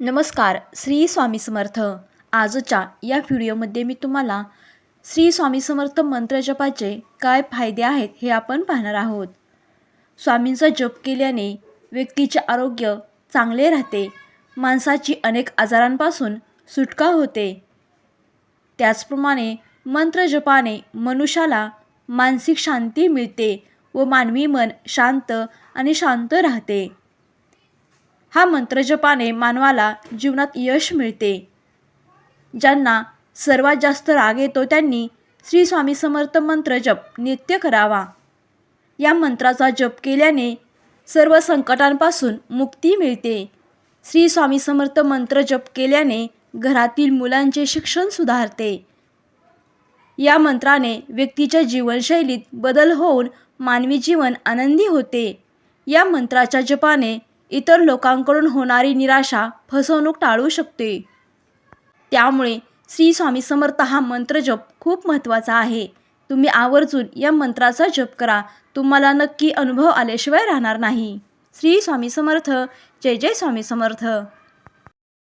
नमस्कार श्री स्वामी समर्थ. आजच्या या व्हिडिओमध्ये मी तुम्हाला श्री स्वामी समर्थ मंत्रजपाचे काय फायदे आहेत हे आपण पाहणार आहोत. स्वामींचा जप केल्याने व्यक्तीचे आरोग्य चांगले राहते माणसाची अनेक आजारांपासून सुटका होते. त्याचप्रमाणे मंत्रजपाने मनुष्याला मानसिक शांती मिळते व मानवी मन शांत आणि शांत राहते. हा मंत्रजपाने मानवाला जीवनात यश मिळते. ज्यांना सर्वात जास्त राग येतो त्यांनी श्री स्वामी समर्थ मंत्र जप नित्य करावा. या मंत्राचा जप केल्याने सर्व संकटांपासून मुक्ती मिळते. श्री स्वामी समर्थ मंत्र जप केल्याने घरातील मुलांचे शिक्षण सुधारते. या मंत्राने व्यक्तीच्या जीवनशैलीत बदल होऊन मानवी जीवन आनंदी होते. या मंत्राच्या जपाने इतर लोकांकडून होणारी निराशा फसवणूक टाळू शकते. त्यामुळे श्री स्वामी समर्थ हा मंत्रजप खूप महत्त्वाचा आहे. तुम्ही आवर्जून या मंत्राचा जप करा. तुम्हाला नक्की अनुभव आल्याशिवाय राहणार नाही. श्री स्वामी समर्थ. जय जय स्वामी समर्थ.